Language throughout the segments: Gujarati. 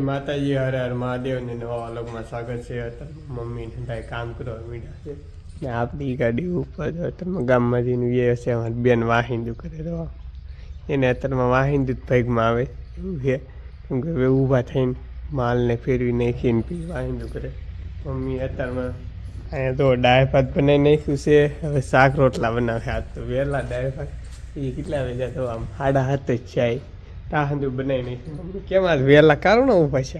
માતાજી હર હર મહાદેવને નવા અલગમાં સ્વાગત છે. મમ્મીને ભાઈ કામ કરવા મીડા છે. ને આપણી ગાડી ઉપર અત્યારમાં જઈને એ હશે. અમારી બેન વાહિંદુ કરે તો એને અત્યારમાં વાહિંદુ જ ભાગમાં આવે. એવું છે. કેમ કે હવે ઊભા થઈને માલને ફેરવી નાખીને પી વાહિંદુ કરે. મમ્મી અત્યારમાં અહીંયા તો દાળ ભાત બનાવી નાખ્યું છે. હવે શાક રોટલા બનાવે. આજ તો વહેલા ડાય ભાત. એ કેટલા વાગ્યા તો આમ સાડા હાથ જ આ તાહંદુ બનાવી મમ્મી કેમ આજ વહેલા કારો ને ઊભા છે?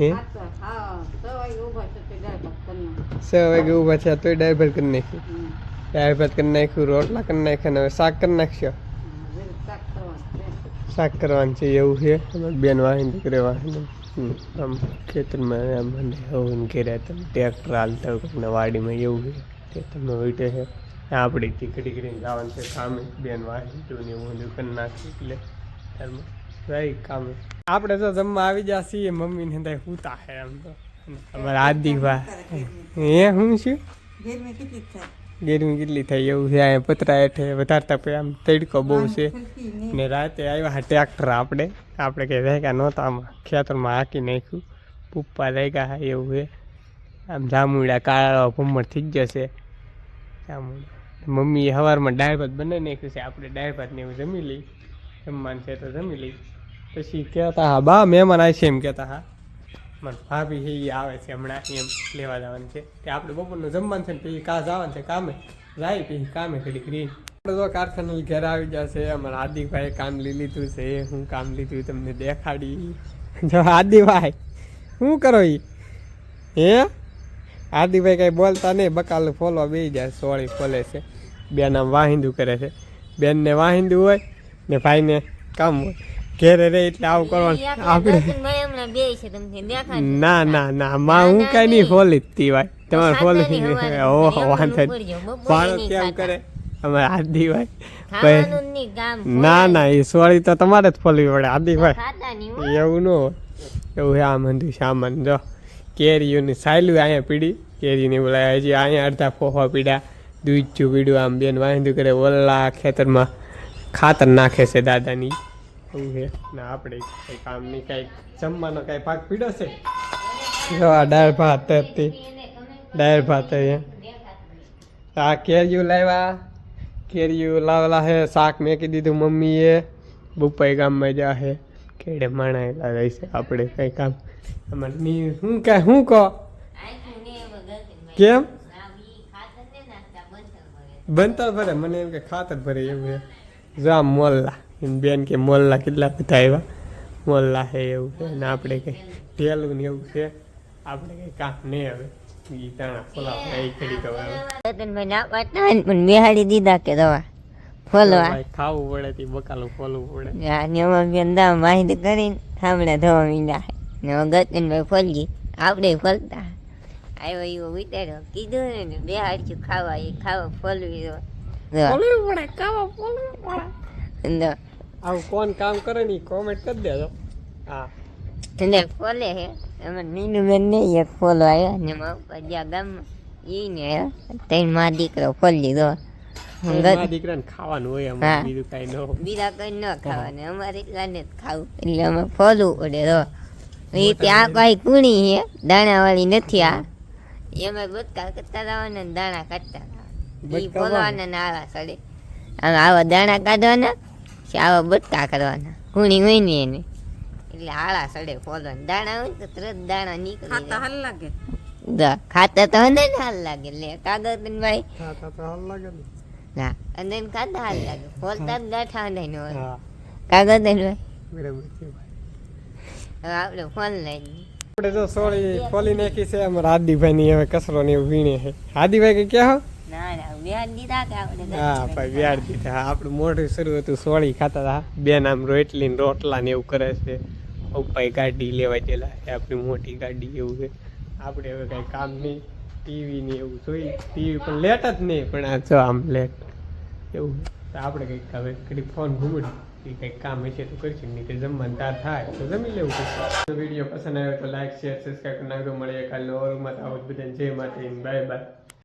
હે? છ વાગે ઊભા છે તોય ભાત કરી નાખ્યું. ભાત કરી નાખ્યું રોટલા કરી નાખ્યા ને હવે શાક કરી નાખ્યો. શાક કરવાનું છે એવું છે? અમારી બેન વાહન દીકરે વાહન આમ ખેતરમાં આમ હવન કર્યા તમે ટ્રેક્ટર હાલતા હોય વાડીમાં એવું છે. તમે વીટે છે. આપણે ટીકડી કરીને જવાનું છે સામે બેન વાહી ને એવું કરી નાખી એટલે જાય કામે. આપણે તો જમવા આવી ગયા છીએ મમ્મીને ત્યાં હુતા હે આમ તો. અમારા આદિભા એ હું છું? ગરમી કેટલી થાય? એવું છે અહીંયા પતરા હેઠે વધારે તપે આમ તડકો બહુ છે. ને. રાતે આવ્યા હા ટ્રેક્ટર આપણે. આપણે કંઈ રહેગા નહોતા આમાં ખેતરમાં હાંકી નાખ્યું. પપ્પા રહેગા હા એવું છે. આમ જામુડા કાળા ભમર થઈ જશે જામુડા મમ્મીએ સવારમાં દાળ ભાત બનાવી નાખ્યું છે આપણે દાળ ભાત ને એવું જમી લઈ જમવાનું છે તો જમી લઈ પછી કહેતા હા, બા, મહેમાન આવી છે એમ કહેતા હા. મને ભાભી છે એ આવે છે હમણાં એમ લેવા જવાનું છે. તે આપણે બપોરનું જમવાનું છે ને પછી કાં જવાનું છે કામે? જાય પછી કામે ઘડી કરી આપણે તો કારખાના ઘરે આવી જશે અમારા હાર્દિકભાઈએ કામ લઈ લીધું છે. હું કામ લીધું તમને દેખાડી. જો હાર્દિકભાઈ શું કરો એ હે? હાર્દિકભાઈ કઈ બોલતા નહીં. બકાલ ફોલવા બે જાય, સોળી ફોલે છે. બેન વાહિંદુ કરે છે. બેનને વાહિંદુ હોય ને ભાઈને કામ ઘેરે રે એટલે આવું કરવાનું. આપણે ના ના ના માં હું કઈ નહીં. ફોલી તી ભાઈ તમારે ફોલી ઓહો વાંધો ભાડો કેમ કરે? અમારે આદિભાઈ. ભાઈ ના ના એ સોળી તો તમારે જ ફોલવી પડે આદિભાઈ. એવું ન હોય. એવું હે આમ હંધું સામાન જો કેરીઓની સાયલું અહીંયા પીડી. કેરીની બોલાય હજી અહીંયા અડધા ફોફા પીડ્યા દૂધ પીડ્યું આમ બેન વાંધું કરે ઓલા ખેતરમાં. ખાતર નાખે છે દાદાની. એવું છે? ને આપણે કંઈ કામ નહીં કાંઈ જમવાનો કાંઈ ભાગ પીડો છે? જો આ દાળ ભાત હતી. દાળ ભાત આ કેરીઓ લાવ્યા. કેરિયું લાવેલા છે શાક મેકી દીધું મમ્મીએ. બુપાઈ ગામમાં જા છે કેડે માણાયેલા રહી છે આપણે કંઈ કામ. અમારે ની શું કહે શું કહો કેમ? બનતર ભરે. મને એમ કે ખાતર ભરે એવું છે જા મોલ્લા. એમ બેન કે મોલ્લા કેટલા બધા આવ્યા. મોલ્લા છે એવું છે ને આપણે કંઈ ઢેલું ને એવું છે. આપણે કંઈ કામ નહીં હવે. બિહાડી દીધા કે દવા. ફોલવા. ખાવું પડે તે બકાલું ફોલવું પડે. એમાં બેન દા માહિતી કરીને સાંભળે ધોવા મીંડા ને ગતન ભાઈ ફોલજી આપણે ફોલતા આવ્યો એવો વિચાર્યો કીધું ને બે ખાવા એ ખાવા ફોલવું પડે આવું કોણ કામ કરે ને કોમેન્ટ કરી દેજો. હા. તને ફોલે હે. એમાં નીનું બેન નહીં એક ફોલો આવ્યો ને મારા જ્યાં ગામમાં ઈ ને ત્રણ મા દીકરો ફોલ લીધો દીકરાને ખાવાનું હોય હા. અમારે બીજું કાંઈ ન બીજા કઈ ન ખાવાને. અમારે એટલા ને જ ખાવું. એટલે અમે ફોલવું પડે તો. એ ત્યાં કઈ કુણી છે દાણા વાળી નથી આ. એમાં બટકા કરતા રહેવાના ને દાણા કાઢતા. રહેવાના ઈ ને આવા સડે. આમ આવા દાણા કાઢવાના આવા બટકા કરવાના. હોય એને. એટલે આળા સડે ફોલવાના. દાણા હોય તો તરત દાણા નીકળી જાય. દા, ખાતા તો અંદર હાલ લાગે. લે કાગળ ને ભાઈ. હા તો તો હાલ લાગે ના. અંદર ખાતા હાલ લાગે. ફોલતા જ ગાંઠા અંદર ને હોય. કાગળ ભાઈ. હવે આપણે ફોન લઈ આપણે તો સોળી ખોલી નાખી છે અમારા હાદીભાઈ ની હવે કસરો ને એવું વીણે છે. હાદીભાઈ કે ક્યાં આપણે મોઢું શરૂ હતું સોળી ખાતા હતા. બે નામ રોટલી ને રોટલા ને એવું કરે છે. પપ્પાએ ગાડી લેવા ગયેલા. આપણી મોટી ગાડી એવું છે. આપણે હવે કાંઈ કામ નહીં. ટીવી ને એવું જોઈ. ટીવી પણ લેટ જ નહીં પણ આ જો આમ લેટ. એવું. આપણે કંઈક હવે ઘડીક ફોન ઘૂમડ એ કંઈક કામ હશે તો કરીશું. નહીં કે જમવાનું તાર થાય. તો જમી લેવું પડશે વીડિયો પસંદ આવ્યો તો લાઈક શેર સબસ્ક્રાઈબ કરી નાખજો. મળીએ કાલનો ઓરમાં આવો જ બધાને. જય માતા બાય બાય.